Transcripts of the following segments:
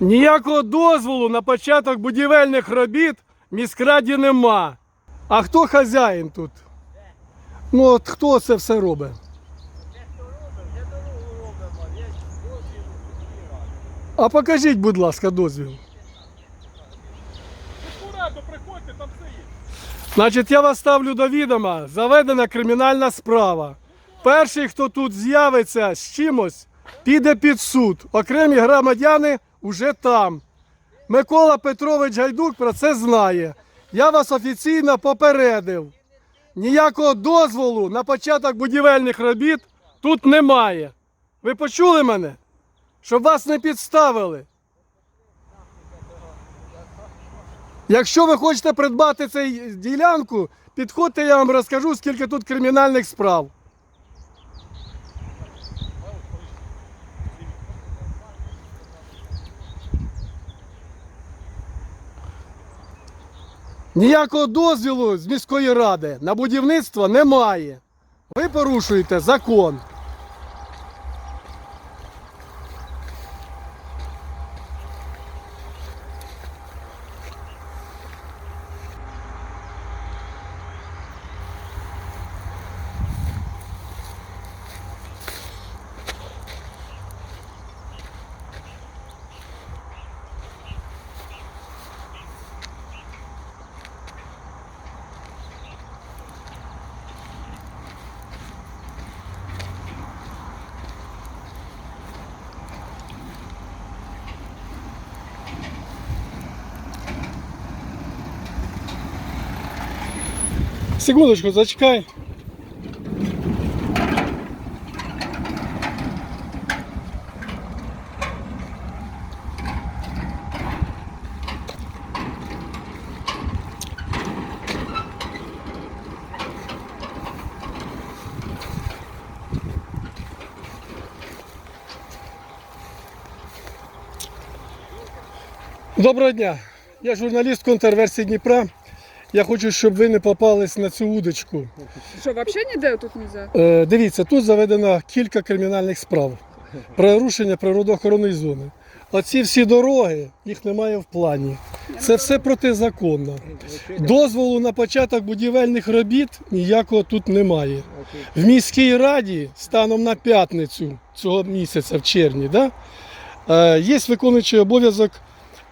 Ніякого дозволу на початок будівельних робіт в міськраді нема. А хто хазяїн тут? Ну от хто це все робить? А покажіть, будь ласка, дозвіл. Приходьте, там все є. Значить, я вас ставлю до відома. Заведена кримінальна справа. Перший, хто тут з'явиться з чимось, піде під суд. Окремі громадяни вже там. Микола Петрович Гайдук про це знає. Я вас офіційно попередив. Ніякого дозволу на початок будівельних робіт тут немає. Ви почули мене? Щоб вас не підставили. Якщо ви хочете придбати цю ділянку, підходьте, я вам розкажу, скільки тут кримінальних справ. Ніякого дозвілу з міської ради на будівництво немає. Ви порушуєте закон. Секундочку, зачекай. Доброго дня. Я журналіст контрверсії Дніпра. Я хочу, щоб ви не попались на цю удочку. Що, взагалі ніде тут нельзя? Е, дивіться, тут заведено кілька кримінальних справ про порушення природоохоронної зони. Оці всі дороги, їх немає в плані. Це все протизаконно. Дозволу на початок будівельних робіт ніякого тут немає. В міській раді станом на п'ятницю цього місяця, в червні, да, е, є виконуючий обов'язок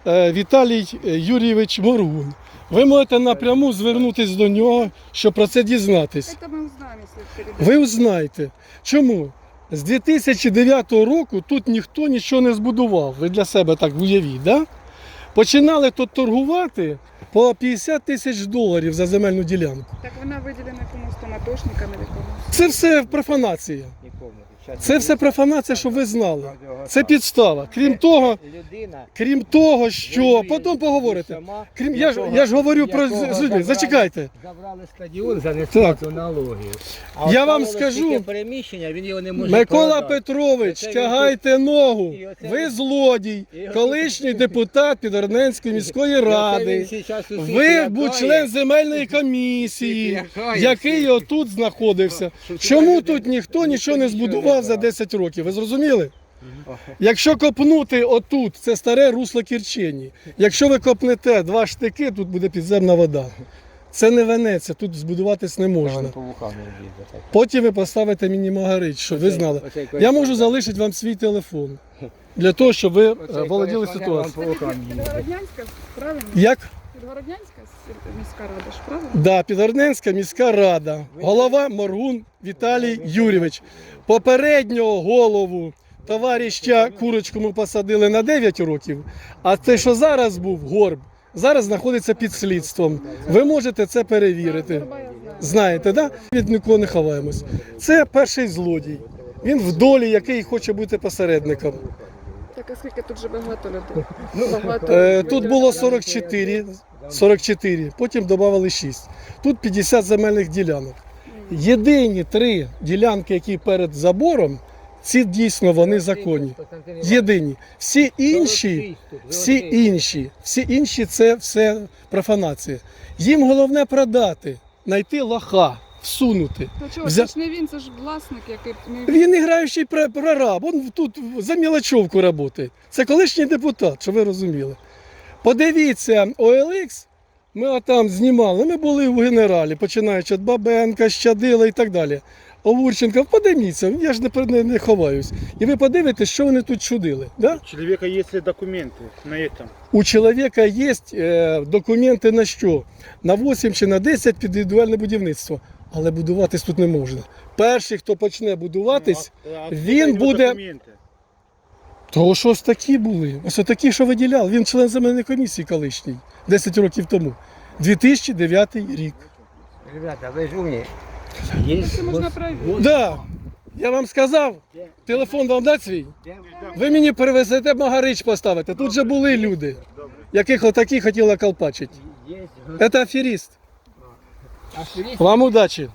е, Віталій Юрійович Моргун. Ви можете напряму звернутися до нього, щоб про це дізнатись. Это мы узнаем, если перейдем. Ви узнаєте. Чому? З 2009 року тут ніхто нічого не збудував. Ви для себе так уявіть, да? Починали тут торгувати по 50 тисяч доларів за земельну ділянку. Так вона виділена комусь там атошникам или комусь. Це все профанація. Нікому. Це все профанація, щоб ви знали. Це підстава. Крім того, людина. крім того, що потім поговорите. Крім я ж я ж говорю про з людьми. Зачекайте. Забрали стадіон за несплату налогів. А Я вам скажу, тільки переміщення, він його не може Микола продати. Петрович, Це тягайте ногу. І оце Ви він- злодій, І оце- колишній депутат Підорненської міської ради. він сейчас усіх Ви був член земельної комісії, Всіх лякає, який отут знаходився. Чому тут ніхто нічого не нічого за 10 років? Ви зрозуміли? Якщо копнути отут, це старе русло Кірчені. Якщо ви копнете два штики, тут буде підземна вода. Це не Венеція, тут збудуватись не можна. Потім ви поставите мені магарич, щоб ви знали. Я можу залишити вам свій телефон для того, щоб ви е, володіли ситуацією. правильно? Як? Підгороднянська міська рада ж, правильно? Да, Підорненська міська рада, голова Моргун Віталій Юрійович. Попереднього голову товариша Курочку ми посадили на 9 років, а те, що зараз був горб, зараз знаходиться під слідством. Ви можете це перевірити. Знаєте, да? Від нікого не ховаємось. Це перший злодій. Він в долі, який хоче бути посередником. Так, а скільки тут живе багато людей? Багато. Е, тут було 44, 44, потім додали 6. Тут 50 земельних ділянок. Єдині три ділянки, які перед забором, ці дійсно вони законні. Єдині. Всі інші, всі інші, всі інші це все профанація. Їм головне продати, знайти лоха. Всунути. Ну, чого, Взя- це ж не він, це ж власник, який Він не граючий прораб, він тут за мілочовку працює. Це колишній депутат, щоб ви розуміли. Подивіться, OLX, ми отам знімали, ми були в генералі, починаючи від Бабенка, Щадила і так далі. Овурченка, подивіться, я ж не, пер- не, не ховаюсь. І ви подивитесь, що вони тут чудили. Да? У человека есть ли документы на этом? У чоловіка є е, документи на що? На 8 чи на 10 під індивідуальне будівництво. Але будуватись тут не можна. Перший, хто почне будуватись, Ну, а- а він откуда у него буде- документы? То що ось такі були. Ось такі, що виділяли. Він член земельної комісії колишній 10 років тому. 2009 рік. Ребята, ви ж умні. Є Це можна перевірити. Да. Я вам сказав, телефон вам дать свій. Ви мені перевезете магарич поставити. Тут же були люди, яких отакі хотіли колпачити. Це аферіст. Вам удачі.